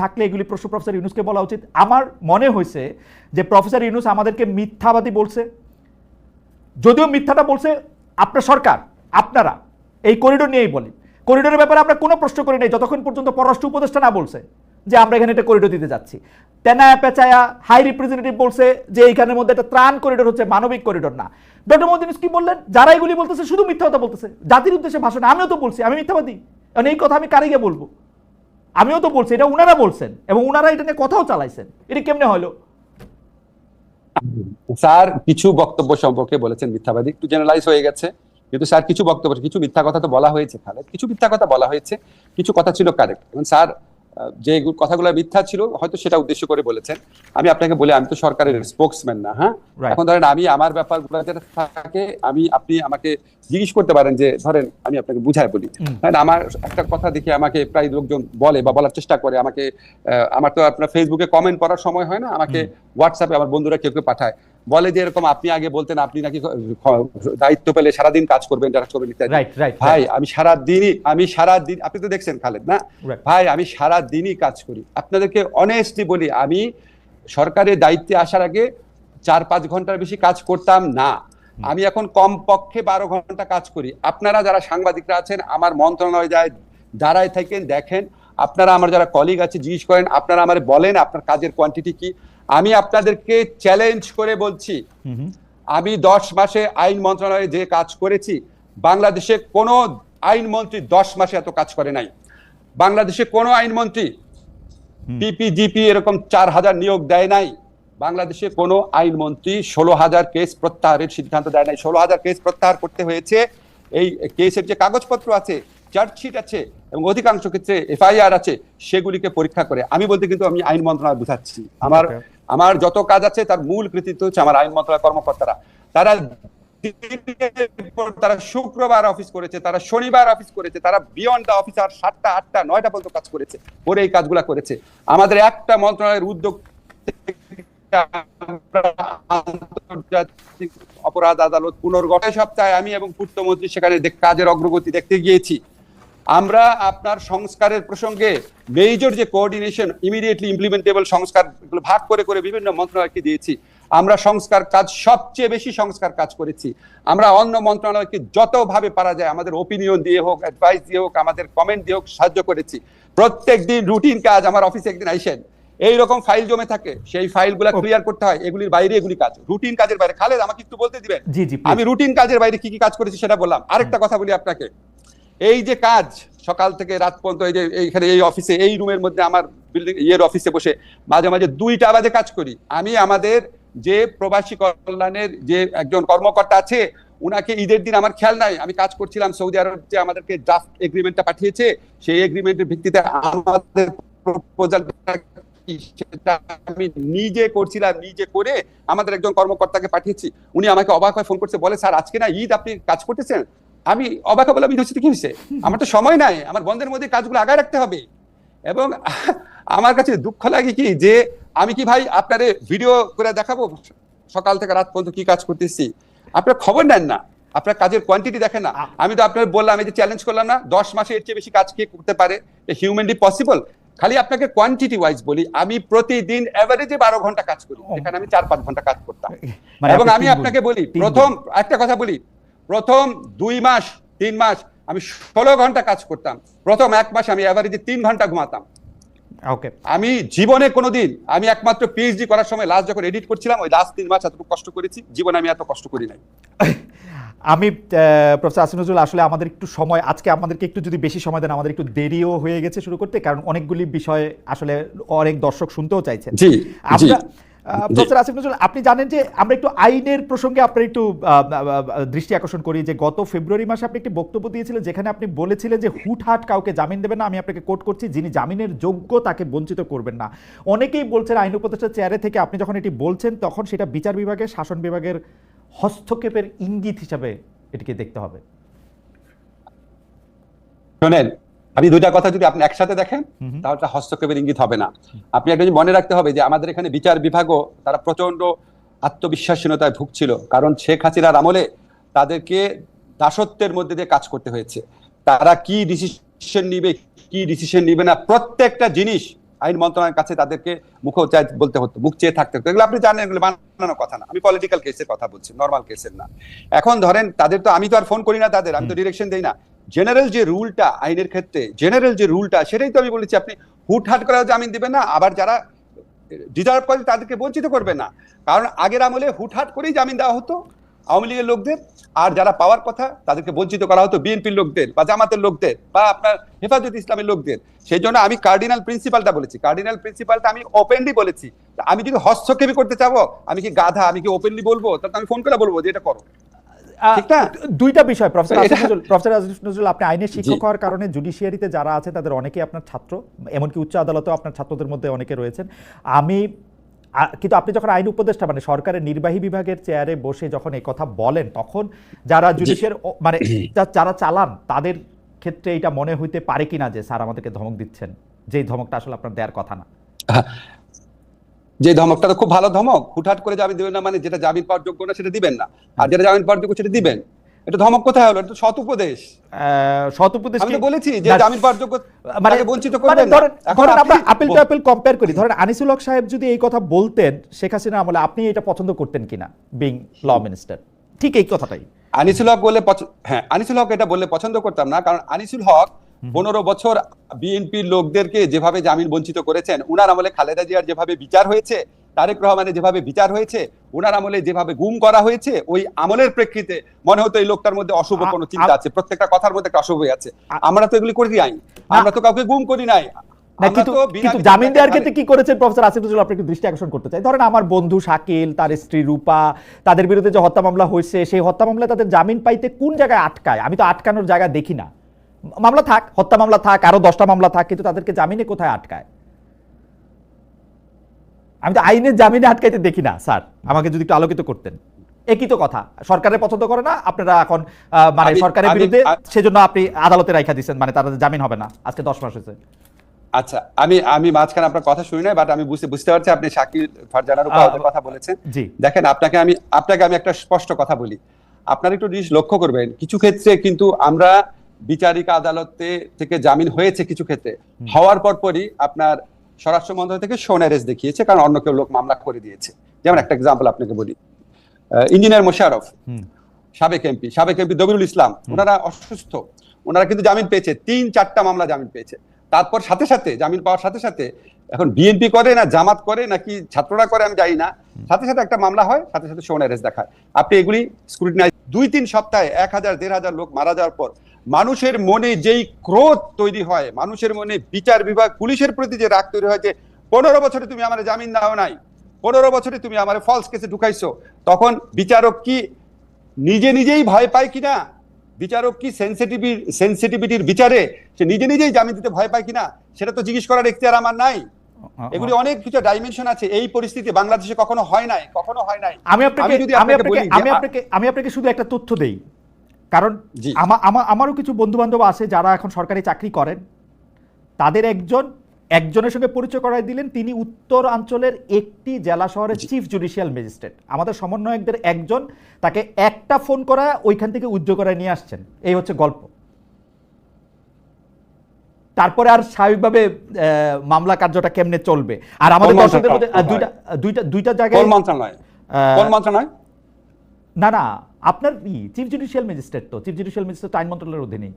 থাকলে এগুলি প্রশ্ন প্রফেসর ইউনুসকে বলা উচিত। আমার মনে হয়েছে যে প্রফেসর ইউনুস আমাদেরকে মিথ্যাবাদী বলছে। যদিও মিথ্যাটা বলছে আপনার সরকার, আপনারা, এই করিডোর নিয়েই বলি। করিডোরের ব্যাপারে আমরা কোনো প্রশ্ন করি নাই, যতক্ষণ পর্যন্ত পররাষ্ট্র উপদেষ্টা না বলছে যে আমরা এখানে একটা করিডোর দিতে যাচ্ছি। তেনায়া পেঁচায়া হাই রিপ্রেজেন্টেটিভ বলছে যে এইখানের মধ্যে একটা ত্রাণ করিডোর হচ্ছে, মানবিক করিডোর না। ডক্টর মোদিন কি বললেন? যারা এগুলি বলতেছে শুধু মিথ্যা কথা বলতেছে। জাতির উদ্দেশ্যে ভাষণ, আমিও তো বলছি, আমি মিথ্যাবাদী। কারণ এই কথা আমি কারে গিয়ে বলব। আমিও তো বলছি, এটা উনারা বলছেন এবং উনারা এটা নিয়ে কথাও চালাইছেন। এটা কেমনে হলো? স্যার, কিছু বক্তব্য সম্পর্কে বলেছেন মিথ্যাবাদী, একটু জেনারেলাইজ হয়ে গেছে। কিন্তু স্যার, কিছু বক্তব্য, কিছু মিথ্যা কথা তো বলা হয়েছে খালেদ কিছু মিথ্যা কথা বলা হয়েছে, কিছু কথা ছিল কারেক্ট এবং স্যার যে কথাগুলো মিথ্যা ছিল হয়তো সেটা উদ্দেশ্য করে বলেছেন। আমি আপনাকে বলি আমি তো সরকারের স্পোক্সম্যান না হ্যাঁ? এখন ধরেন আমি আমার ব্যাপারগুলো যেটা থাকে আমি আপনি আমাকে জিজ্ঞেস করতে পারেন যে ধরেন আমি আপনাকে বুঝাই বলি। হ্যাঁ আমার একটা কথা দেখে আমাকে প্রায় লোকজন বলে বা বলার চেষ্টা করে আমাকে আহ, আমার তো আপনার ফেসবুকে কমেন্ট করার সময় হয় না আমাকে হোয়াটসঅ্যাপে আমার বন্ধুরা কেউ কেউ পাঠায়। বলে যে এরকম আপনি আগে বলতেন আপনি নাকি দায়িত্ব পেলে সারাদিন কাজ করবেন যারা করবেন ভাই আমি সারা দিনই আমি সারা দিন আপনি তো দেখছেন খালেদ না? ভাই আমি সারা দিনই কাজ করি। আপনাদেরকে অনেস্টলি বলি আমি সরকারের দায়িত্বে আসার আগে চার পাঁচ ঘণ্টার বেশি কাজ করতাম না। আমি এখন কম পক্ষে বারো ঘণ্টা কাজ করি। আপনারা যারা সাংবাদিকরা আছেন আমার মন্ত্রণালয় যায় দাঁড়ায় থাকেন দেখেন আপনারা আমার যারা কলিগ আছে জিজ্ঞেস করেন আপনারা আমার বলেন আপনার কাজের কোয়ান্টিটি কি। আমি আপনাদেরকে চ্যালেঞ্জ করে বলছি আমি দশ মাসে আইন মন্ত্রণালয়ে যে কাজ করেছি বাংলাদেশে কোনো আইনমন্ত্রী দশ মাসে এত কাজ করে নাই। বাংলাদেশে কোনো আইনমন্ত্রী। পিপিজিপি এরকম চার হাজার নিয়োগ দেয় নাই। বাংলাদেশে কোনো আইনমন্ত্রী ষোলো হাজার কেস প্রত্যাহারের সিদ্ধান্ত দেয় নাই। ষোলো হাজার কেস প্রত্যাহার করতে হয়েছে। এই কেসের যে কাগজপত্র আছে চার্জশিট আছে এবং অধিকাংশ ক্ষেত্রে এফআইআর আছে সেগুলিকে পরীক্ষা করে। আমি বলতে কিন্তু আমি আইন মন্ত্রণালয় বুঝাচ্ছি। আমার আমার যত কাজ আছে তার মূল কৃতিত্ব হচ্ছে আমার আইন মন্ত্রণালয় কর্মকর্তারা। তারা তারা শুক্রবার অফিস করেছে তারা শনিবার অফিস করেছে তারা বিয়ন্ড দ্য অফিস আর সাতটা আটটা নয়টা পর্যন্ত কাজ করেছে করে এই কাজগুলা করেছে। আমাদের একটা মন্ত্রণালয়ের উদ্যোগ আন্তর্জাতিক অপরাধ আদালত পুনর্গঠন। সপ্তাহে আমি এবং পূর্তমন্ত্রী সেখানে কাজের অগ্রগতি দেখতে গিয়েছি। আমরা আপনার সংস্কারের প্রসঙ্গে মেজর যে কোঅর্ডিনেশন ইমিডিয়েটলি ইমপ্লিমেন্টেবল সংস্কার ভাগ করে করে বিভিন্ন মন্ত্রণালয়কে দিয়েছি আমরা সংস্কার কাজ সবচেয়ে বেশি সংস্কার কাজ করেছি। আমরা অন্য মন্ত্রণালয়কে যতভাবে পারা যায় আমাদের ওপিনিয়ন দিয়ে হোক অ্যাডভাইস দিয়ে হোক আমাদের কমেন্ট দিয়ে হোক সাহায্য করেছি। প্রত্যেক দিন রুটিন কাজ আমার অফিসে একদিন আইসেন। এই রকম ফাইল জমে থাকে সেই ফাইলগুলো ক্লিয়ার করতে হয় এগুলির বাইরে এগুলি কাজ। রুটিন কাজের বাইরে। খালেদ আমাকে একটু বলতে দিবেন? জি জি আমি রুটিন কাজের বাইরে কি কি কাজ করেছি সেটা বললাম। আরেকটা কথা বলি আপনাকে। এই যে কাজ, সকাল থেকে রাত পর্যন্ত এই যে এইখানে এই অফিসে এই রুমের মধ্যে আমার বিল্ডিং ইয়ের অফিসে বসে মাঝে মাঝে দুইটা বাজে কাজ করি। আমি আমাদের যে প্রবাসী কল্যাণের যে একজন কর্মকর্তা আছে, উনাকে ঈদের দিন আমার খেয়াল নাই। আমি কাজ করছিলাম সৌদি আরব যে আমাদেরকে ড্রাফট এগ্রিমেন্টটা পাঠিয়েছে, সেই এগ্রিমেন্টের ভিত্তিতে আমাদের প্রপোজালটা কি সেটা আমি নিজে করছিলাম, নিজে করে আমাদের একজন কর্মকর্তাকে পাঠিয়েছি। উনি আমাকে অবাক হয়ে ফোন করছে, বলে, স্যার, আজকে না ঈদ, আপনি কাজ করতেছেন? আমি অবাক হচ্ছে তো কি হয়েছে? আমার তো সময় নাই আমার বন্ধের মধ্যে কাজগুলো আগায় রাখতে হবে। এবং আমার কাছে দুঃখ লাগে কি যে আমি কি ভাই আপনারে ভিডিও করে দেখাবো? সকাল থেকে রাত পর্যন্ত কি কাজ করতেছি? আপনার খবর নেন না আপনার কাজের কোয়ান্টিটি দেখেন না। আমি তো আপনার বললাম এই যে চ্যালেঞ্জ করলাম না দশ মাসে এর চেয়ে বেশি কাজ কে করতে পারে? হিউম্যানলি পসিবল খালি আপনাকে কোয়ান্টিটি ওয়াইজ বলি আমি প্রতিদিন এভারেজে বারো ঘণ্টা কাজ করি। এখানে আমি চার পাঁচ ঘণ্টা কাজ করতাম। মানে এবং আমি আপনাকে বলি প্রথম একটা কথা বলি প্রথম দুই মাস তিন মাস আমি ষোলো ঘণ্টা কাজ করতাম। প্রথম এক মাস আমি এভারেজে তিন ঘণ্টা ঘুমাতাম। ওকে আমি জীবনে কোনোদিন আমি একমাত্র পিএইচডি করার সময় লাস্ট যখন এডিট করছিলাম ওই লাস্ট তিন মাস এতটুকু কষ্ট করেছি জীবনে আমি এত কষ্ট করি নাই। আমি প্রফেসর আসিফ নজরুল আসলে আমাদের একটু সময় আজকে আমাদেরকে একটু যদি বেশি সময় দেন আমাদের একটু দেরিও হয়ে গেছে শুরু করতে কারণ অনেকগুলি বিষয় আসলে অনেক দর্শক শুনতেও চাইছেন। জি প্রফেসর আসিফ নজরুল আপনি জানেন যে আমরা একটু আইনের প্রসঙ্গে আপনার একটু দৃষ্টি আকর্ষণ করি যে গত ফেব্রুয়ারি মাসে আপনি একটি বক্তব্য দিয়েছিলেন যেখানে আপনি বলেছিলেন যে হুটহাট কাউকে জামিন দেবেন না আমি আপনাকে কোট করছি যিনি জামিনের যোগ্য তাকে বঞ্চিত করবেন না। অনেকেই বলছেন আইন উপদেষ্টার চেয়ারে থেকে আপনি যখন এটি বলছেন তখন সেটা বিচার বিভাগের শাসন বিভাগের হস্তক্ষেপের ইঙ্গিত হিসাবে এটিকে দেখতে হবে। শোনেন আমি দুইটা কথা যদি আপনি একসাথে দেখেন। তাহলে তা হস্তক্ষেপের ইঙ্গিত হবে না। আপনি একটা মনে রাখতে হবে যে আমাদের এখানে বিচার বিভাগও তারা প্রচণ্ড আত্মবিশ্বাসহীনতায় ভুগছিল। কারণ শেখ হাসিনার আমলে তাদেরকে দাসত্বের মধ্যে দিয়ে কাজ করতে হয়েছে। তারা কি ডিসিশন নিবে কি ডিসিশন নিবে না প্রত্যেকটা জিনিস আইন মন্ত্রণালয়ের কাছে তাদেরকে মুখ চাই বলতে হতো মুখ চেয়ে থাকতে হতো। এগুলো আপনি জানেন এগুলো বানানো কথা না। আমি পলিটিক্যাল কেসের কথা বলছি নর্মাল কেসের না। এখন ধরেন তাদের তো আমি তো আর ফোন করি না তাদের আমি তো ডিরেকশন দেই না। জেনারেল যে রুলটা, আইনের ক্ষেত্রে জেনারেল যে রুলটা, সেটাই তো আমি বলেছি, আপনি হুটহাট করে জামিন দিবেন না, আবার যারা ডিজার্ভ করে তাদেরকে বঞ্চিত করবে না। কারণ আগের আমলে হুটহাট করেই জামিন দেওয়া হতো আওয়ামী লীগের লোকদের, আর যারা পাওয়ার কথা তাদেরকে বঞ্চিত করা হতো বিএনপির লোকদের বা জামাতের লোকদের বা আপনার হেফাজত ইসলামের লোকদের। সেই জন্য আমি কার্ডিনাল প্রিন্সিপালটা বলেছি। কার্ডিনাল প্রিন্সিপালটা আমি ওপেনলি বলেছি। আমি যদি হস্তক্ষেপই করতে চাবো, আমি কি গাধা, আমি কি ওপেনলি বলব? তাহলে আমি ফোন করে বলব যে এটা করো? দুইটা বিষয় প্রফেসর প্রফেসর নজরুল আপনি আইনের শিক্ষক। হওয়ার কারণে জুডিশিয়ারিতে যারা আছে তাদের অনেকেই আপনার ছাত্র এমনকি উচ্চ আদালতেও আপনার ছাত্রদের মধ্যে অনেকে রয়েছেন। আমি কিন্তু আপনি যখন আইন উপদেষ্টা মানে সরকারের নির্বাহী বিভাগের চেয়ারে বসে যখন এই কথা বলেন তখন যারা জুডিশিয়ার মানে যারা চালান তাদের ক্ষেত্রে এটা মনে হইতে পারে কিনা যে স্যার আমাদেরকে ধমক দিচ্ছেন? যেই ধমকটা আসলে আপনার দেওয়ার কথা না। যে ধমকটা তো খুব ভালো ধমক হুটহাট করে জামিন দিবেন না মানে যেটা জামিন পাওয়ার যোগ্য না সেটা দিবেন না। আর যেটা জামিন পাওয়ার যোগ্য সেটা দিবেন। এটা ধমক কোথায় হলো? এটা সৎ উপদেশ। সৎ উপদেশ আমি বলেছি যে জামিন পাওয়ার যোগ্য মানে বঞ্চিত মানে করবেন ধরেন এখন আমরা আপিল টু আপিল কম্পেয়ার করি। ধরেন আনিসুল হক সাহেব যদি এই কথা বলতেন শেখ হাসিনা আমলে আপনি এটা পছন্দ করতেন কিনা? বিং ল মিনিস্টার ঠিক এই কথাটাই। আনিসুল হক বলে হ্যাঁ আনিসুল হক এটা বললে পছন্দ করতাম না। কারণ আনিসুল হক পনেরো বছর বিএনপির লোকদেরকে যেভাবে জামিন বঞ্চিত করেছেন উনার আমলে খালেদা জিয়ার যেভাবে বিচার হয়েছে তারেক রহমানের যেভাবে বিচার হয়েছে উনার আমলে যেভাবে গুম করা হয়েছে ওই আমলের প্রেক্ষিতে মনে হতো এই লোকটার মধ্যে অশুভ কোনো চিন্তা আছে প্রত্যেকটা কথার মধ্যে একটা অশুভ আছে। আমরা তো এগুলি করি নাই আমরা তো কাউকে গুম করি নাই। কিন্তু জামিন দেওয়ার ক্ষেত্রে কি করেছেন প্রফেসর আসিফ নজরুল? আপনাকে দৃষ্টি আকর্ষণ করতে চাই। ধরেন আমার বন্ধু শাকিল তার স্ত্রী রূপা তাদের বিরুদ্ধে যে হত্যা মামলা হয়েছে সেই হত্যা মামলায় তাদের জামিন পাইতে কোন জায়গায় আটকায়? আমি তো আটকানোর জায়গা দেখি না। মামলা থাক হত্যা মামলা থাক আরও দশটা মামলা থাক কিন্তু তাদেরকে জামিনে কোথায় আটকায়? আমি তো আইনের জামিনে আটকাইতে দেখি না স্যার। আমাকে যদি একটু আলোকিত করতেন। একই তো কথা। সরকারের পছন্দ করে না আপনারা এখন মানে সরকারের বিরুদ্ধে সেজন্য আপনি আদালতে রাখা দিচ্ছেন মানে তাদের জামিন হবে না। আজকে দশ মাস হয়েছে। আচ্ছা আমি আমি মাঝখানে আপনার কথা শুনি নাই বাট আমি বুঝতে বুঝতে পারছি আপনি শাকিল ফারজানার উপর কথা বলেছেন। জি। দেখেন আপনাকে আমি আপনাকে আমি একটা স্পষ্ট কথা বলি। আপনার একটু জিনিস লক্ষ্য করবেন কিছু ক্ষেত্রে কিন্তু আমরা বিচারিক আদালতে থেকে জামিন হয়েছে কিছু ক্ষেত্রে। হওয়ার পর পরই আপনার স্বরাষ্ট্র মন্ত্রণালয় থেকে সোন অ্যারেস্ট দেখিয়েছে কারণ অন্য কেউ লোক মামলা করে দিয়েছে। যেমন একটা এক্সাম্পল আপনাকে বলি। ইঞ্জিনিয়ার মোশারফ সাবেক এমপি সাবেক এমপি দবিরুল ইসলাম ওনারা অসুস্থ ওনারা কিন্তু জামিন পেয়েছে তিন চারটা মামলা জামিন পেয়েছে। তারপর সাথে সাথে জামিন পাওয়ার সাথে সাথে এখন বিএনপি করে না, জামাত করে, নাকি ছাত্ররা করে, আমি জানি না। সাথে সাথে একটা মামলা হয়, সাথে সাথে সোন অ্যারেস্ট দেখায়। আপনি এগুলি স্ক্রুটিনাইজ দুই তিন সপ্তাহে এক হাজার, দেড় হাজার লোক মারা যাওয়ার পর মানুষের মনে যেই ক্রোধ তৈরি হয়, মানুষের মনে বিচার বিভাগ, পুলিশের প্রতি যে রাগ তৈরি হয় যে, পনেরো বছরে তুমি আমার জামিন দাও নাই, পনেরো বছরে তুমি আমার ফলস কেসে ঢুকাইছো। তখন বিচারক কি নিজে নিজেই ভয় পায় কিনা? বিচারক কি সেন্সিটিভি সেন্সিটিভিটির বিচারে সে নিজে নিজেই জামিন দিতে ভয় পায় কিনা সেটা তো জিজ্ঞেস করার এখতিয়ার আমার নাই। এগুলি অনেক কিছু ডাইমেনশন আছে। এই পরিস্থিতি বাংলাদেশে কখনো হয় নাই কখনো হয় নাই। আমি আপনাকে আমি আপনাকে আমি আপনাকে আমি আপনাকে শুধু একটা তথ্য দেই। কারণ আমারও কিছু বন্ধু বান্ধব আছে যারা এখন সরকারি চাকরি করেন। তাদের একজন একজনের সঙ্গে পরিচয় করাই দিলেন তিনি উত্তর উত্তরাঞ্চলের একটি জেলা শহরের চিফ জুডিশিয়াল ম্যাজিস্ট্রেট। আমাদের সমন্বয়কদের একজন তাকে একটা ফোন করা ওইখান থেকে উদ্যোগ করায় নিয়ে আসছেন। এই হচ্ছে গল্প। তারপরে আর স্বাভাবিকভাবে মামলা কার্যটা কেমনে চলবে? আর আমাদের দর্শকদের মধ্যে দুইটা দুইটা দুইটা জায়গায় না না আপনার কি চিফ জুডিশিয়াল ম্যাজিস্ট্রেট তো চিফ জুডিশিয়াল ম্যাজিস্ট্রেট আইন মন্ত্রণালয়ের অধীনে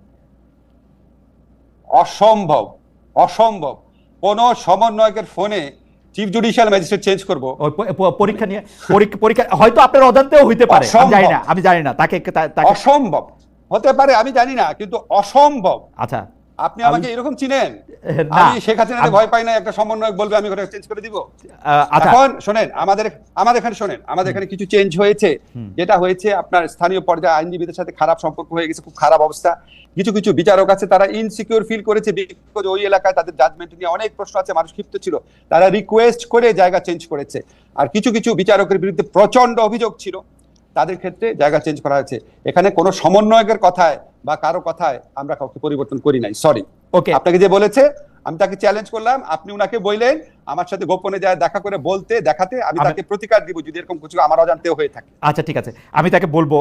অসম্ভব অসম্ভব। কোন সমন্বয়কের ফোনে চিফ জুডিশিয়াল ম্যাজিস্ট্রেট চেঞ্জ করব। পরীক্ষা নিয়ে পরীক্ষা হয়তো আপনার অজান্তেও হইতে পারে আমি জানি না আমি জানি না তাকে তাকে অসম্ভব। হতে পারে আমি জানি না কিন্তু অসম্ভব। আচ্ছা। আপনি আমাকে এরকম চিনেন? আমি শেখ হাসিনাকে ভয় পাই না একটা সমন্বয়ক বলবে আমি ওটা চেঞ্জ করে দিব। আচ্ছা। এখন শোনেন আমাদের আমাদের এখানে শোনেন আমাদের এখানে কিছু চেঞ্জ হয়েছে। যেটা হয়েছে আপনার স্থানীয় পর্যায়ে আইনজীবীদের সাথে খারাপ সম্পর্ক হয়ে গেছে খুব খারাপ অবস্থা। কিছু কিছু বিচারক আছে তারা ইনসিকিউর ফিল করেছে বিকজ ওই এলাকায় তাদের জাজমেন্ট নিয়ে অনেক প্রশ্ন আছে মানুষ ক্ষিপ্ত ছিল। তারা রিকোয়েস্ট করে জায়গা চেঞ্জ করেছে। আর কিছু কিছু বিচারকের বিরুদ্ধে প্রচণ্ড অভিযোগ ছিল। তাদের ক্ষেত্রে জায়গা চেঞ্জ করা হয়েছে। এখানে কোনো সমন্বয়কের কথায় বা কারও কথায় আমরা কাউকে পরিবর্তন করি নাই সরি ওকে আপনাকে যে বলেছে আমি তাকে চ্যালেঞ্জ করলাম আপনি উনাকে বললেন আমার সাথে গোপনে যায় দেখা করে বলতে দেখাতে আমি তাকে প্রতিকার দিব যদি এরকম কিছু আমার অজান্তেও হয়ে থাকে। আচ্ছা ঠিক আছে। আমি তাকে বলব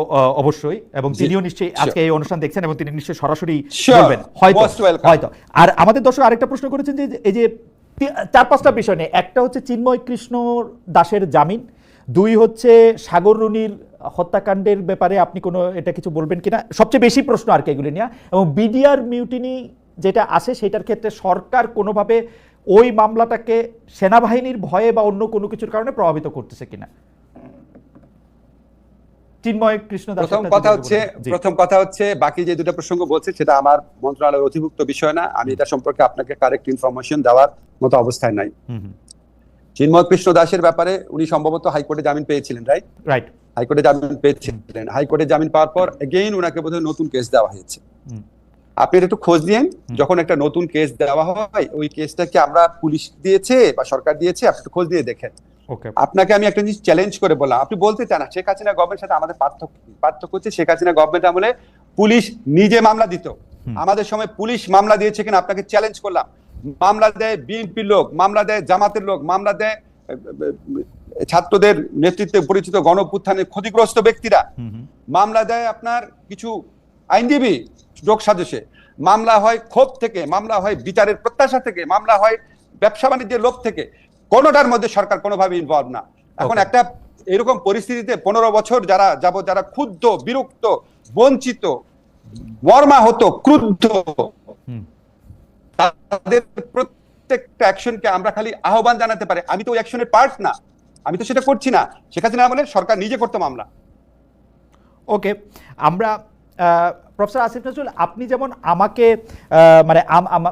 অবশ্যই এবং তিনিও নিশ্চয়ই. আজকে এই অনুষ্ঠান দেখছেন এবং তিনি নিশ্চয়ই সরাসরি বলবেন। হয়তো. হয়তো। আর আমাদের দর্শক আরেকটা প্রশ্ন করেছেন যে এই যে চার পাঁচটা বিষয় নেই একটা হচ্ছে চিন্ময় কৃষ্ণ দাসের জামিন দুই হচ্ছে সাগর রুনির হত্যাকাণ্ডের ব্যাপারে আপনি কোনো এটা কিছু বলবেন কিনা? সবচেয়ে বেশি প্রশ্ন আর কি এগুলি নিয়ে। এবং বিডিআর মিউটিনি যেটা আসে সেটার ক্ষেত্রে সরকার কোনোভাবে ওই মামলাটাকে সেনাবাহিনীর ভয়ে বা অন্য কোনো কিছুর কারণে প্রভাবিত করতেছে কিনা? চিন্ময় কৃষ্ণ প্রথম কথা হচ্ছে প্রথম কথা হচ্ছে বাকি যে দুটো প্রসঙ্গ বলছে সেটা আমার মন্ত্রণালয়ের অধিভুক্ত বিষয় না। আমি এটা সম্পর্কে আপনাকে কারেক্ট ইনফরমেশন দেওয়ার মতো অবস্থায় নাই। হুম হুম। চিন্ময় কৃষ্ণ দাসের ব্যাপারে উনি সম্ভবত হাইকোর্টে জামিন পেয়েছিলেন রাইট রাইট হাইকোর্টে জামিন পেয়েছিলেন। হাইকোর্টে জামিন পাওয়ার পর এগেইন ওনাকে বোধহয় নতুন কেস দেওয়া হয়েছে। আপনি একটু খোঁজ দিয়েন যখন একটা নতুন কেস দেওয়া হয় ওই কেসটা কি আমরা পুলিশ দিয়েছে বা সরকার দিয়েছে আপনি একটু খোঁজ দিয়ে দেখেন। আপনাকে আমি একটা জিনিস চ্যালেঞ্জ করে বললাম আপনি বলতে চান না শেখ হাসিনা গভর্নমেন্ট সাথে আমাদের পার্থক্য পার্থক্য হচ্ছে শেখ হাসিনা গভর্নমেন্ট আমলে পুলিশ নিজে মামলা দিত। আমাদের সময় পুলিশ মামলা দিয়েছে কিনা আপনাকে চ্যালেঞ্জ করলাম। মামলা দেয় বিএনপির লোক মামলা দেয় জামাতের লোক মামলা দেয় ছাত্রদের নেতৃত্বে পরিচিত গণপুত্থানের ক্ষতিগ্রস্ত ব্যক্তিরা মামলা দেয় আপনার কিছু আইনজীবী যোগ সাজসে মামলা হয় ক্ষোভ থেকে মামলা হয় বিচারের প্রত্যাশা থেকে মামলা হয় ব্যবসা বাণিজ্যের লোভ থেকে। কোনোটার মধ্যে সরকার কোনোভাবে ইনভলভ না। এখন একটা এরকম পরিস্থিতিতে পনেরো বছর যারা যাব যারা ক্ষুব্ধ বিরক্ত বঞ্চিত মর্মাহত ক্রুদ্ধ হুম। তাদের প্রত্যেকটা অ্যাকশনকে আমরা খালি আহ্বান জানাতে পারি। আমি তো ওই অ্যাকশনের পার্ট না। আমি তো সেটা করছি না। শেখ হাসিনা আমলে সরকার নিজে করতো মামলা। ওকে, আমরা প্রফেসর আসিফ নজরুল, আপনি যেমন আমাকে মানে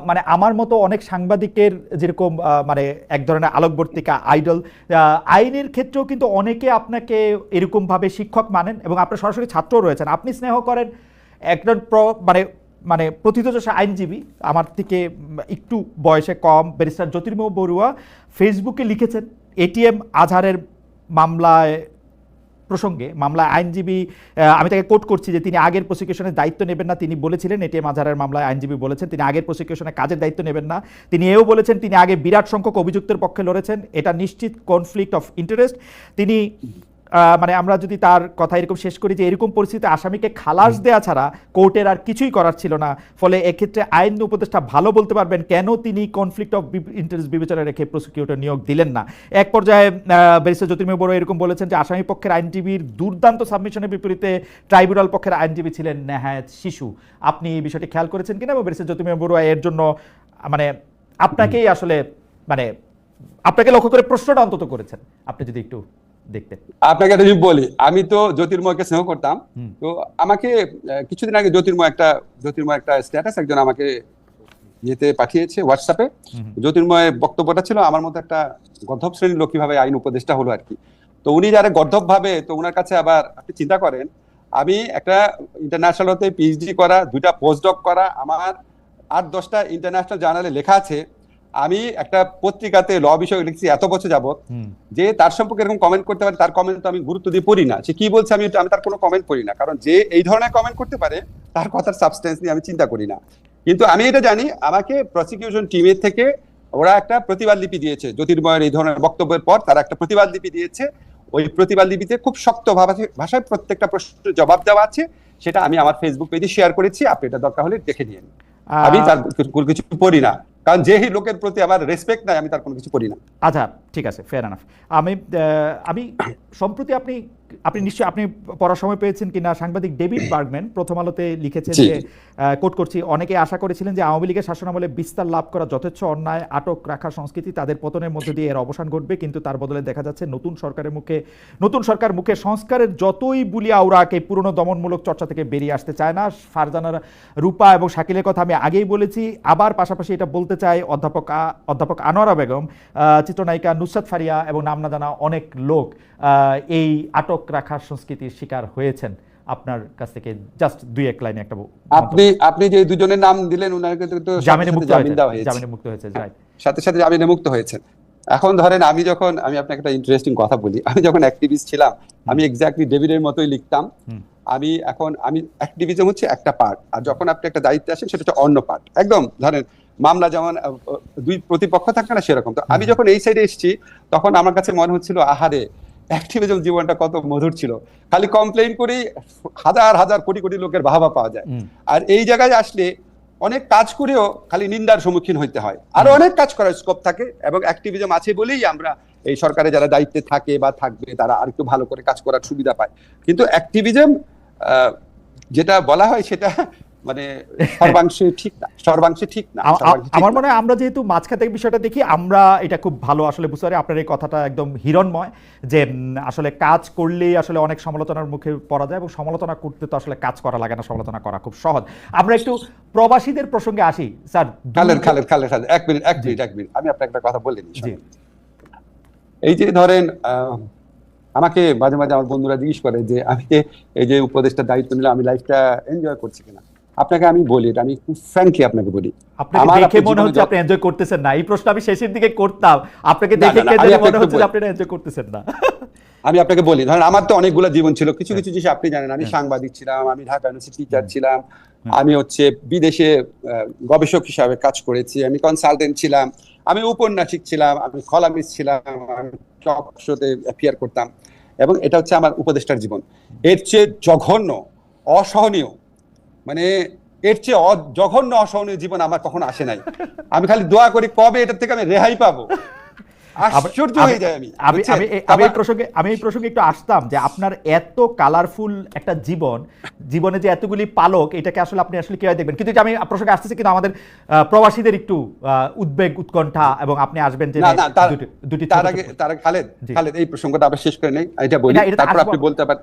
মানে আমার মতো অনেক সাংবাদিকের যেরকম মানে এক ধরনের আলোকবর্তিকা আইডল আইনের ক্ষেত্রেও কিন্তু অনেকে আপনাকে এরকমভাবে শিক্ষক মানেন এবং আপনার সরাসরি ছাত্রও রয়েছেন। আপনি স্নেহ করেন, একজন মানে মানে প্রথিতযশা আইনজীবী, আমার থেকে একটু বয়সে কম, ব্যারিস্টার জ্যোতির্ময় বড়ুয়া, ফেসবুকে লিখেছেন এটিএম আজহারের মামলায় প্রসঙ্গে মামলায় আইনজীবী আমি তাকে কোট করছি যে তিনি আগের প্রসিকিউশনের দায়িত্ব নেবেন না, তিনি বলেছিলেন, এটিএম আজহারের মামলায় আইনজীবী বলেছেন, তিনি আগের প্রসিকিউশনে কাজের দায়িত্ব নেবেন না। তিনি এও বলেছেন, তিনি আগে বিরাট সংখ্যক অভিযুক্তের পক্ষে লড়েছেন, এটা নিশ্চিত কনফ্লিক্ট অফ ইন্টারেস্ট তিনি মানে আমরা যদি তার কথা এরকম শেষ করি যে এরকম পরিস্থিতিতে আসামিকে খালাস দেয়া ছাড়া কোর্টের আর কিছুই করার ছিল না। ফলে এক্ষেত্রে আইন উপদেষ্টা ভালো বলতে পারবেন কেন তিনি কনফ্লিক্ট অফ ইন্টারেস্ট বিবেচনা রেখে প্রসিকিউটর নিয়োগ দিলেন না। এক পর্যায়ে ব্যারিস্টার জ্যোতির্ময় বড় এরকম বলেছেন যে আসামি পক্ষের আইনজীবীর দুর্দান্ত সাবমিশনের বিপরীতে ট্রাইব্যুনাল পক্ষের আইনজীবী ছিলেন নেহায়েত শিশু। আপনি এই বিষয়টি খেয়াল করেছেন কিনা? এবং ব্যারিস্টার জ্যোতির্ময় বড়ুয়া এর জন্য মানে আপনাকেই আসলে মানে আপনাকে লক্ষ্য করে প্রশ্নটা অন্তত করেছেন। আপনি যদি একটু দেখতেন আপনাকে একটা বলি আমি তো জ্যোতির্ময়কে স্নেহ করতাম। তো আমাকে কিছুদিন আগে জ্যোতির্ময় একটা জ্যোতির্ময় একটা স্ট্যাটাস একজন আমাকে ইয়েতে পাঠিয়েছে হোয়াটসঅ্যাপে জ্যোতির্ময় বক্তব্যটা ছিল আমার মতো একটা গর্ধব শ্রেণির লোক কীভাবে আইন উপদেষ্টা হলো আর কি তো উনি যারা গর্ধব ভাবে তো ওনার কাছে আবার আপনি চিন্তা করেন আমি একটা ইন্টারন্যাশনাল হতে পিএইচডি করা দুইটা পোস্টডক করা আমার আট দশটা ইন্টারন্যাশনাল জার্নালে লেখা আছে আমি একটা পত্রিকাতে ল বিষয়ে লিখছি এত বছর যাবত হুম। যে তার সম্পর্কে এরকম কমেন্ট করতে পারে তার কমেন্ট তো আমি গুরুত্ব দিয়ে পড়ি না। সে কি বলছে আমি আমি তার কোনো কমেন্ট পড়ি না। কারণ যে এই ধরনের কমেন্ট করতে পারে তার কথার সাবস্টেন্স নিয়ে আমি চিন্তা করি না। কিন্তু আমি এটা জানি আমাকে প্রসিকিউশন টিমের থেকে ওরা একটা প্রতিবাদ লিপি দিয়েছে। জ্যোতির্ময়ের এই ধরনের বক্তব্যের পর তারা একটা প্রতিবাদ লিপি দিয়েছে। ওই প্রতিবাদ লিপিতে খুব শক্ত ভাবে- ভাষায় প্রত্যেকটা প্রশ্নের জবাব দেওয়া আছে। সেটা আমি আমার ফেসবুক পেজে শেয়ার করেছি। আপনি এটা দরকার হলে দেখে নিন। আমি তার কিছু পড়ি না। কারণ যেই লোকের প্রতি আমার রেসপেক্ট নাই আমি তার কোনো কিছু করি না। আচ্ছা ঠিক আছে ফেয়ার এনাফ আমি আমি সম্প্রতি আপনি আপনি নিশ্চয়ই আপনি পড়ার সময় পেয়েছেন কিনা সাংবাদিক ডেভিড বার্গম্যান প্রথম আলোতে লিখেছেন যে কোট করছি অনেকে আশা করেছিলেন যে আওয়ামী লীগের শাসনামলে বিস্তার লাভ করা যথেচ্ছ অন্যায় আটক রাখা সংস্কৃতি তাদের পতনের মধ্যে দিয়ে এর অবসান ঘটবে কিন্তু তার বদলে দেখা যাচ্ছে নতুন সরকারের মুখে নতুন সরকার মুখে সংস্কারের যতই বুলি আওরাক এই পুরনো দমনমূলক চর্চা থেকে বেরিয়ে আসতে চায় না ফারজানার রূপা এবং শাকিলের কথা আমি আগেই বলেছি আবার পাশাপাশি এটা বলতে চাই অধ্যাপক অধ্যাপক আনোয়ারা বেগম চিত্রনায়িকা নুসরাত ফারিয়া এবং নাম না জানা অনেক লোক এই আটক রাখার সংস্কৃতির শিকার হয়েছেন। আপনার কাছ থেকে জাস্ট দুই এক লাইনে একটা আপনি আপনি যে দুজনের নাম দিলেন ওনাকে তো জামিনে মুক্ত হয়েছে। জামিনে মুক্ত হয়েছে রাইট সাথে সাথে জামিনে মুক্ত হয়েছেন। এখন ধরেন আমি যখন আমি আপনাকে একটা ইন্টারেস্টিং কথা বলি। আমি যখন অ্যাক্টিভিস্ট ছিলাম আমি এক্স্যাক্টলি ডেভিডের মতোই লিখতাম। আমি এখন আমি অ্যাক্টিভিজম হচ্ছে একটা পার্ট আর যখন আপনি একটা দায়িত্বে আসেন সেটা হচ্ছে অন্য পার্ট একদম ধরেন মামলা যেমন দুই প্রতিপক্ষ থাকে না সেরকম। তো আমি যখন এই সাইডে এসেছি তখন আমার কাছে মনে হচ্ছিল আহারে অ্যাক্টিভিজম জীবনটা কত মধুর ছিল। খালি কমপ্লেইন করি হাজার হাজার কোটি কোটি লোকের বাহাবা পাওয়া যায়। আর এই জায়গায় আসলে অনেক কাজ করেও খালি নিন্দার সম্মুখীন হইতে হয়। আরও অনেক কাজ করার স্কোপ থাকে এবং অ্যাক্টিভিজম আছে বলেই আমরা এই সরকারে যারা দায়িত্বে থাকে বা থাকবে তারা আর একটু ভালো করে কাজ করার সুবিধা পায়। কিন্তু অ্যাক্টিভিজম যেটা বলা হয় সেটা মানে সর্বাংশে ঠিক না সর্বাংশে ঠিক না আমার মনে হয় আমরা যেহেতু মাঝখান থেকে বিষয়টা দেখি আমরা এটা খুব ভালো আসলে বুঝতে পারি আপনার এই কথাটা একদম হিরণময় যে আসলে কাজ করলেই আসলে অনেক সমালোচনার মুখে পড়া যায় এবং সমালোচনা করতে তো আসলে কাজ করা লাগে না সমালোচনা করা খুব সহজ। আমরা একটু প্রবাসীদের প্রসঙ্গে আসি স্যার। দুই- খালেদ খালেদ খালেদ খালেদ এক মিনিট এক মিনিট এক মিনিট আমি আপনাকে একটা কথা বলে নিই এই যে ধরেন আহ, আমাকে মাঝে মাঝে আমার বন্ধুরা জিজ্ঞেস করে যে আমি এই যে উপদেশটা দায়িত্ব নিলাম আমি লাইফটা এনজয় করছি কিনা? আপনাকে আমি বলি এটা আমি খুব ফ্র্যাঙ্কলি আপনাকে বলি। আপনাকে দেখে মনে হচ্ছে আপনি এনজয় করতেছেন না। এই প্রশ্ন আমি শেষের দিকে করতাম। আপনাকে দেখে মনে হচ্ছে। আপনি এনজয় করতেছেন না? আমি আপনাকে বলি ধরেন আমার তো অনেকগুলো জীবন ছিল। কিছু কিছু জিনিস আপনি জানেন আমি হ্যাঁ। সাংবাদিক ছিলাম আমি ঢাকা ইউনিভার্সিটি টিচার ছিলাম আমি হচ্ছে বিদেশে গবেষক হিসাবে কাজ করেছি আমি কনসালটেন্ট ছিলাম আমি উপন্যাসিক ছিলাম আমি কলামিস্ট ছিলাম আমি টক শোতে অ্যাপিয়ার করতাম। এবং এটা হচ্ছে আমার উপদেষ্টার জীবন। এর চেয়ে জঘন্য অসহনীয় মানে এর চেয়ে জঘন্য অসহনীয় জীবন আমার কখনো আসে নাই। আমি খালি দোয়া করি কবে এটার থেকে আমি রেহাই পাবো? আশ্চর্য আমি- হয়ে যায় আমি আমি আমি এই- প্রসঙ্গে আমি এই প্রসঙ্গে একটু আসতাম যে আপনার এত কালারফুল একটা জীবন জীবনে যে এতগুলি পালক এটাকে আসলে আপনি আসলে কীভাবে দেখবেন? কিন্তু আমি প্রসঙ্গে আসতেছি কিন্তু আমাদের প্রবাসীদের একটু আহ, উদ্বেগ উৎকণ্ঠা এবং আপনি আসবেন যে দুটি- তার আগে তার খালেদ খালেদ এই প্রসঙ্গটা আবার শেষ করে নেই। এটা বলি তারপর আপনি বলতে পারেন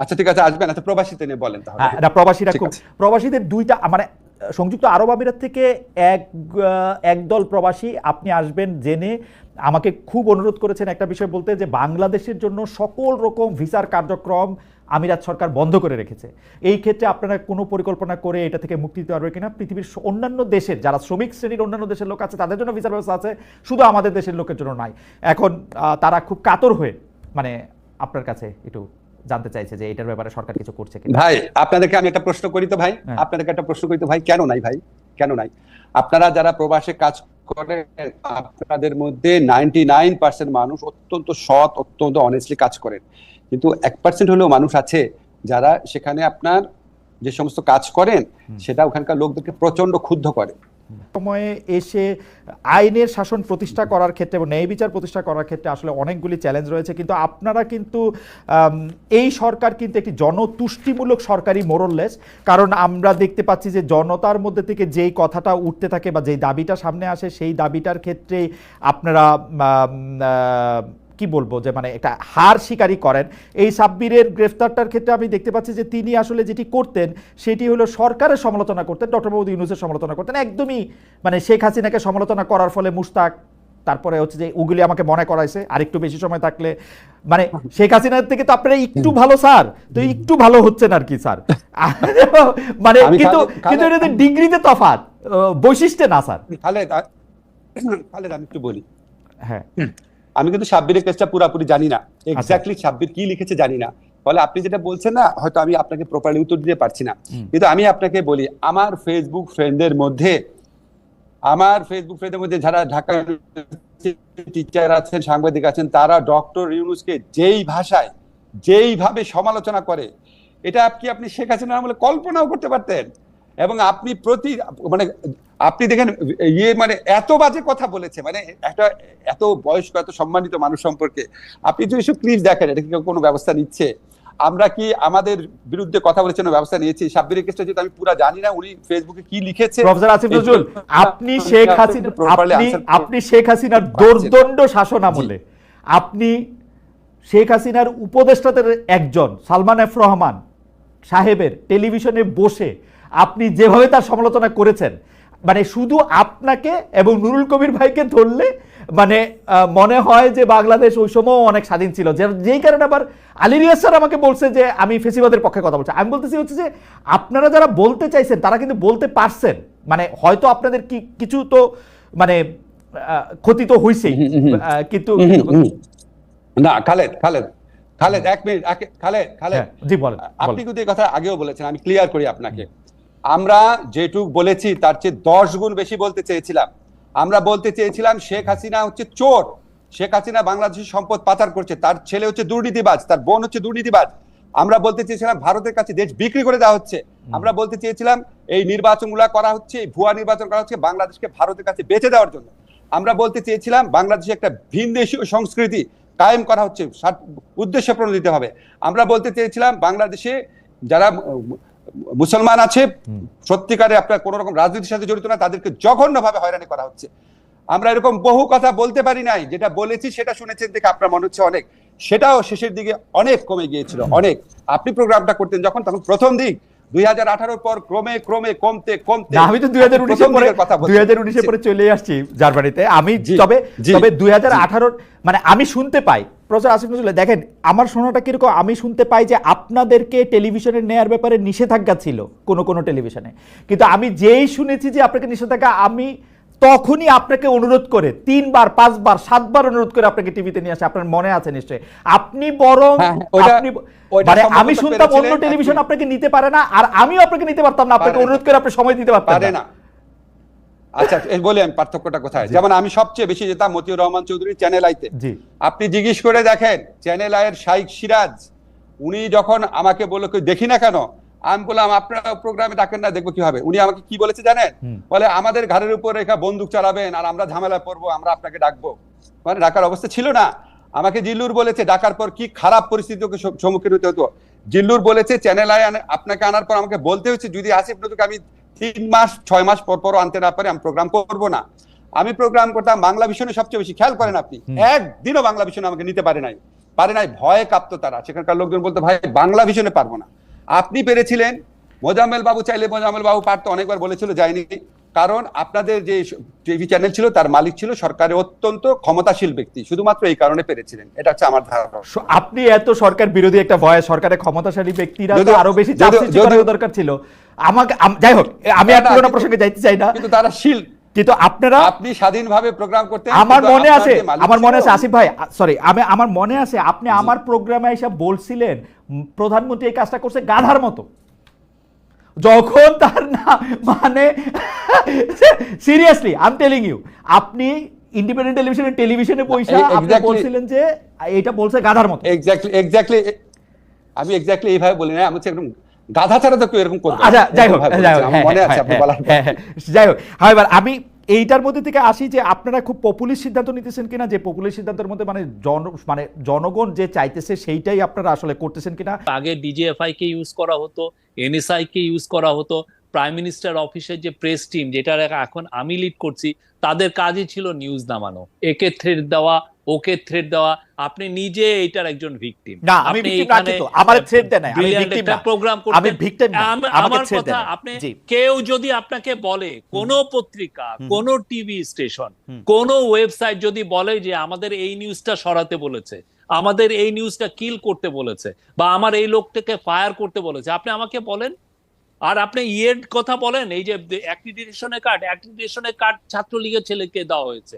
আচ্ছা ঠিক আছে আসবেন। আচ্ছা প্রবাসীতে নিয়ে বলেন তাহলে। হ্যাঁ, প্রবাসীরা খুব প্রবাসীদের দুইটা মানে সংযুক্ত আরব আমিরাত থেকে এক একদল প্রবাসী আপনি আসবেন জেনে আমাকে খুব অনুরোধ করেছেন একটা বিষয় বলতে যে বাংলাদেশের জন্য সকল রকম ভিসার কার্যক্রম আমিরাত সরকার বন্ধ করে রেখেছে। এই ক্ষেত্রে আপনারা কোনো পরিকল্পনা করে এটা থেকে মুক্তি দিতে পারবে কিনা? পৃথিবীর অন্যান্য দেশের যারা শ্রমিক শ্রেণির অন্যান্য দেশের লোক আছে তাদের জন্য ভিসার ব্যবস্থা আছে শুধু আমাদের দেশের লোকের জন্য নাই এখন তারা খুব কাতর হয়ে মানে আপনার কাছে একটু জানতে চাইছে যে এটার ব্যাপারে সরকার কিছু করছে কিনা। ভাই আপনাদেরকে আমি একটা প্রশ্ন করি তো ভাই? হ্যাঁ। আপনাদেরকে একটা প্রশ্ন করি তো ভাই কেন নাই ভাই? কেন নাই? আপনারা যারা প্রবাসে কাজ করেন আপনাদের মধ্যে নাইনটি নাইন পার্সেন্ট মানুষ অত্যন্ত সৎ অত্যন্ত অনেস্টলি কাজ করেন। কিন্তু এক পার্সেন্ট হলেও মানুষ আছে যারা সেখানে আপনার যে সমস্ত কাজ করেন সেটা ওখানকার লোকদেরকে প্রচণ্ড ক্ষুব্ধ করে। সময়ে এসে আইনের শাসন প্রতিষ্ঠা করার ক্ষেত্রে এবং ন্যায় বিচার প্রতিষ্ঠা করার ক্ষেত্রে আসলে অনেকগুলি চ্যালেঞ্জ রয়েছে। কিন্তু আপনারা কিন্তু এই সরকার কিন্তু একটি জনতুষ্টিমূলক সরকারি মোরললেস কারণ আমরা দেখতে পাচ্ছি যে জনতার মধ্যে থেকে যেই কথাটা উঠতে থাকে বা যেই দাবিটা সামনে আসে, সেই দাবিটার ক্ষেত্রে আপনারা কি বলব যে মানে একটা হার স্বীকারই করেন। এই সাব্বিরের গ্রেফতারটার ক্ষেত্রে আমি দেখতে পাচ্ছি যে তিনি আসলে যেটি করতেন সেটি হলো সরকারের সমালোচনা করতেন ডক্টর মোহাম্মদ ইউনুসের সমালোচনা করতেন। একদমই মানে শেখ হাসিনাকে সমালোচনা করার ফলে মুস্তাক তারপরে হচ্ছে যে ওগুলি আমাকে মনে করাইছে আর একটু বেশি সময় থাকলে। মানে শেখ হাসিনার থেকে তো আপনারা একটু ভালো স্যার। তো একটু ভালো হচ্ছেন আর কি স্যার। মানে কিন্তু কিন্তু এটাতে ডিগ্রিতে তফাৎ বৈশিষ্ট্যে না স্যার। খালেদ খালেদ আমি একটু বলি। হ্যাঁ। আমি কিন্তু সাব্বিরের কেসটা পুরাপুরি জানি না। আচ্ছা। এক্স্যাক্টলি সাব্বির কি লিখেছে জানি না। ফলে আপনি যেটা বলছেন না হয়তো আমি আপনাকে প্রপারলি উত্তর দিতে পারছি না। কিন্তু আমি আপনাকে বলি আমার ফেসবুক ফ্রেন্ডদের মধ্যে আমার ফেসবুক ফ্রেন্ডের মধ্যে যারা ঢাকা টিচার আছেন সাংবাদিক আছেন তারা ডক্টর ইউনুসকে যেই ভাষায় যেইভাবে সমালোচনা করে এটা কি আপনি শেখ হাসিনার আমলে কল্পনাও করতে পারতেন? এবং আপনি প্রতি মানে আপনি দেখেন ইয়ে মানে এত বাজে কথা বলেছে মানে একটা এত বয়স্ক এত সম্মানিত মানুষ সম্পর্কে। আপনি যদি এসব ক্লিপ দেখেন এটা কি কোনো ব্যবস্থা নিচ্ছে? আমরা কি আমাদের বিরুদ্ধে কথা বলেছেন ব্যবস্থা নিয়েছি? সাব্বিরের কেসটা যেহেতু আমি পুরো জানি না উনি ফেসবুকে কি লিখেছে? প্রফেসর আসিফ নজরুল আপনি শেখ হাসিনা আপনি আপনি শেখ হাসিনার। দোর্দণ্ড শাসন আমলে আপনি শেখ হাসিনার উপদেষ্টাদের একজন সালমান এফ রহমান সাহেবের টেলিভিশনে বসে আপনি যেভাবে তার সমালোচনা করেছেন মানে শুধু আপনাকে এবং নুরুল কবির ভাইকে ধরলে মানে মনে হয় যে বাংলাদেশ ওই সময় অনেক স্বাধীন ছিল। যে যেই কারণে আবার আলী রিয়াজ স্যার আমাকে বলছে যে আমি ফেসিবাদের পক্ষে কথা বলছি। আমি বলতেছি হচ্ছে যে আপনারা যারা বলতে চাইছেন তারা কিন্তু বলতে পারছেন। মানে হয়তো আপনাদের কি কিছু তো মানে ক্ষতি তো হয়েছেই কিন্তু। না খালেদ খালেদ খালেদ এক মিনিট খালেদ খালেদ। হ্যাঁ, জি বলেন আপনি কিন্তু এই কথা আগেও বলেছেন আমি ক্লিয়ার করি আপনাকে। আমরা যেটুক বলেছি তার চেয়ে দশ গুণ বেশি বলতে চেয়েছিলাম। আমরা বলতে চেয়েছিলাম শেখ হাসিনা হচ্ছে চোর। শেখ হাসিনা বাংলাদেশের সম্পদ পাচার করছে তার ছেলে হচ্ছে দুর্নীতিবাজ তার বোন হচ্ছে দুর্নীতিবাজ। আমরা বলতে চেয়েছিলাম ভারতের কাছে দেশ বিক্রি করে দেওয়া হচ্ছে। আমরা বলতে চেয়েছিলাম এই নির্বাচনগুলো করা হচ্ছে এই ভুয়া নির্বাচন করা হচ্ছে বাংলাদেশকে ভারতের কাছে বেঁচে দেওয়ার জন্য। আমরা বলতে চেয়েছিলাম বাংলাদেশে একটা ভিনদেশীয় সংস্কৃতি কায়েম করা হচ্ছে উদ্দেশ্য প্রণোদিত হবে। আমরা বলতে চেয়েছিলাম বাংলাদেশে যারা মুসলমান আছে সত্যিকারে আপনার কোন রকম রাজনীতির সাথে জড়িত না তাদেরকে জঘন্যভাবে হয়রানি করা হচ্ছে। আমরা এরকম বহু কথা বলতে পারি নাই যেটা বলেছি সেটা শুনেছেন দেখে আপনার মনে হচ্ছে অনেক। সেটাও শেষের দিকে অনেক কমে গিয়েছিল অনেক। আপনি প্রোগ্রামটা করতেন যখন তখন প্রথম দিক দুই হাজার আঠারোর পর ক্রমে ক্রমে কমতে কমতে আমি তো দুই হাজার আপনি উনিশে প্রথম পরে কথা দুই হাজার উনিশে পরে চলে আসছি জার্মানিতে। আমি তবে তবে দুই হাজার। আঠারোর মানে আমি শুনতে পাই প্রফেসর আসিফ নজরুল দেখেন আমার শোনাটা কীরকম আমি শুনতে পাই যে আপনাদেরকে টেলিভিশনে নেয়ার ব্যাপারে নিষেধাজ্ঞা ছিল কোনো কোনো টেলিভিশনে। কিন্তু আমি যেই শুনেছি যে আপনাকে নিষেধাজ্ঞা আমি তখনই আপনাকে অনুরোধ করে তিনবার পাঁচবার সাতবার অনুরোধ করে আপনাকে টিভিতে নিয়ে আসে আপনার মনে আছে নিশ্চয়ই। আপনি বরং হ্যাঁ, হ্যাঁ, আপনি মানে আমি শুনতাম অন্য টেলিভিশন আপনাকে নিতে পারে না আর আমিও আপনাকে নিতে পারতাম না আপনাকে অনুরোধ করে আপনি সময় দিতে পারতেন না। আচ্ছা এই বলি আমি পার্থক্যটা কোথায়? যেমন আমি সবচেয়ে বেশি যেতাম মতিউর রহমান চৌধুরী চ্যানেল আইতে। আপনি জিজ্ঞেস করে দেখেন চ্যানেল আয়ের শাইক সিরাজ উনি যখন আমাকে বলল "কই দেখি না কেন? আমি বললাম আপনারা প্রোগ্রামে ডাকেন না দেখব কীভাবে? উনি আমাকে কি বলেছে জানেন? বলে আমাদের ঘাড়ের উপর রেখা বন্দুক চালাবেন আর আমরা ঝামেলা পড়ব আমরা আপনাকে ডাকবো। মানে ডাকার অবস্থা ছিল না। আমাকে জিল্লুর বলেছে ডাকার পর কি খারাপ পরিস্থিতিকে সম্মুখীন হতে হতো? জিল্লুর বলেছে চ্যানেল আয় আপনাকে আনার পর আমাকে বলতে হচ্ছে যদি আসিফ নজরুলকে আমি তিন মাস ছয় মাস পর পর আনতে না পারি আমি প্রোগ্রাম করব না। আমি প্রোগ্রাম করতাম বাংলা ভীষণে সবচেয়ে বেশি খেয়াল করেন আপনি। একদিনও বাংলা ভীষণে আমাকে নিতে পারে নাই। পারে নাই ভয়ে কাঁপতো তারা। সেখানকার লোকজন বলতো ভাই বাংলা ভীষণে পারব না। আপনি পেরেছিলেন। মোজাম্মেল বাবু চাইলে মোজাম্মেল বাবু পারতো অনেকবার বলেছিল যায়নি কারণ আপনাদের যে টিভি চ্যানেল ছিল তার মালিক ছিল সরকারের অত্যন্ত ক্ষমতাশীল ব্যক্তি। শুধুমাত্র এই কারণে পেরেছিলেন। এটা হচ্ছে আমার ধারণা। আপনি এত সরকার বিরোধী একটা ভয় সরকারের ক্ষমতাশালী ব্যক্তিরা আরও বেশি দরকার ছিল। আমাকে যাই হোক আমি আর পুরোনো প্রসঙ্গে যাইতে চাই না। কিন্তু তারা শিল। কিন্তু আপনারা আপনি স্বাধীনভাবে প্রোগ্রাম করতে আমার মনে আছে আমার মনে আছে আসিফ ভাই সরি আমি আমার মনে আছে আপনি আমার প্রোগ্রামে এসে বলছিলেন প্রধানমন্ত্রী এই কাজটা করছে গাধার মতো। যখন তার না মানে seriously I am telling you আপনি ইন্ডিপেন্ডেন্ট টেলিভিশনে টেলিভিশনে পয়সা আপনি বলছিলেন যে এটা বলছে গাধার মতো। এক্স্যাক্টলি এক্স্যাক্টলি আমি এক্স্যাক্টলি এইভাবে বলি না আমি হচ্ছে একদম গাধা ছাড়া তো কেউ এরকম করবে। আচ্ছা যাই হোক যাই হোক হ্যাঁ, মনে আছে হ্যাঁ, আপনি হ্যাঁ, বলার যাই হোক হ্যাঁ এবার আমি এইটার মধ্যে থেকে আসি যে আপনারা খুব পপুলিস্ট সিদ্ধান্ত নিতেছেন কিনা যে পপুলিস্ট সিদ্ধান্তের মধ্যে মানে জন মানে জনগণ যে চাইতেছে সেইটাই আপনারা আসলে করতেছেন কিনা। আগে ডিজিএফআই কে ইউজ করা হতো এনএসআই কে ইউজ করা হতো প্রাইম মিনিস্টার অফিসের যে প্রেস টিম যেটা এখন আমি লিড করছি তাদের কাজই ছিল নিউজ নামানো। একে থ্রেড দেওয়া ওকে থ্রেড দেওয়া আপনি নিজে এটার একজন ভিকটিম না আমি victim না কিন্তু আমার থ্রেড দেয় নাই আমি victim না। প্রোগ্রাম করতে আমি victim না, আমার কথা আপনি কেউ যদি আপনাকে বলে কোন পত্রিকা কোন টিভি স্টেশন কোন ওয়েবসাইট যদি বলে যে আমাদের এই নিউজটা সরাতে বলেছে আমাদের এই নিউজটা কিল করতে বলেছে বা আমার এই লোকটাকে ফায়ার করতে বলেছে আপনি আমাকে বলেন? আর আপনি ইয়ের কথা বলেন এই যে অ্যাক্রিডিটেশনের কার্ড অ্যাক্রিডিটেশনের কার্ড ছাত্রলীগের ছেলেকে দেওয়া হয়েছে।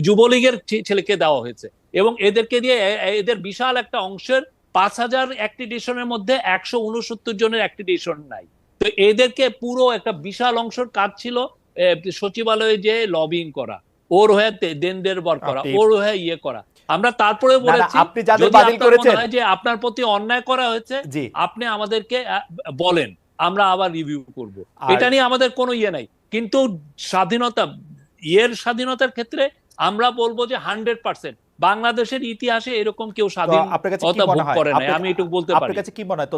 যুবলীগের ছেলেকে দেওয়া হয়েছে। এবং এদেরকে দিয়ে এদের বিশাল একটা অংশের পাঁচ হাজার অ্যাক্টিডেশনের মধ্যে একশো উনসত্তর জনের অ্যাক্টিডেশন নাই। তো এদেরকে পুরো একটা বিশাল অংশের কাজ ছিল সচিবালয়ে যে লবিং করা ওর হয়ে দেনদের বর করা ওর হয়ে ইয়ে করা। আমরা তারপরে বলেছি আপনি যাদের যদি বাতিল করেছেন- যে আপনার প্রতি অন্যায় করা হয়েছে আপনি আমাদেরকে বলেন আমরা আবার রিভিউ করব। এটা নিয়ে আমাদের কোনো ইয়ে নাই। কিন্তু স্বাধীনতা ইয়ের স্বাধীনতার ক্ষেত্রে আমরা বলব যে হান্ড্রেড পার্সেন্ট। বাংলাদেশের ইতিহাসে এরকম কেউ স্বাধীন আপনার কাছে কি মনে হয়? আপনার- আমি এটুকু বলতে আপনার পারি। কাছে কি মনে হয়?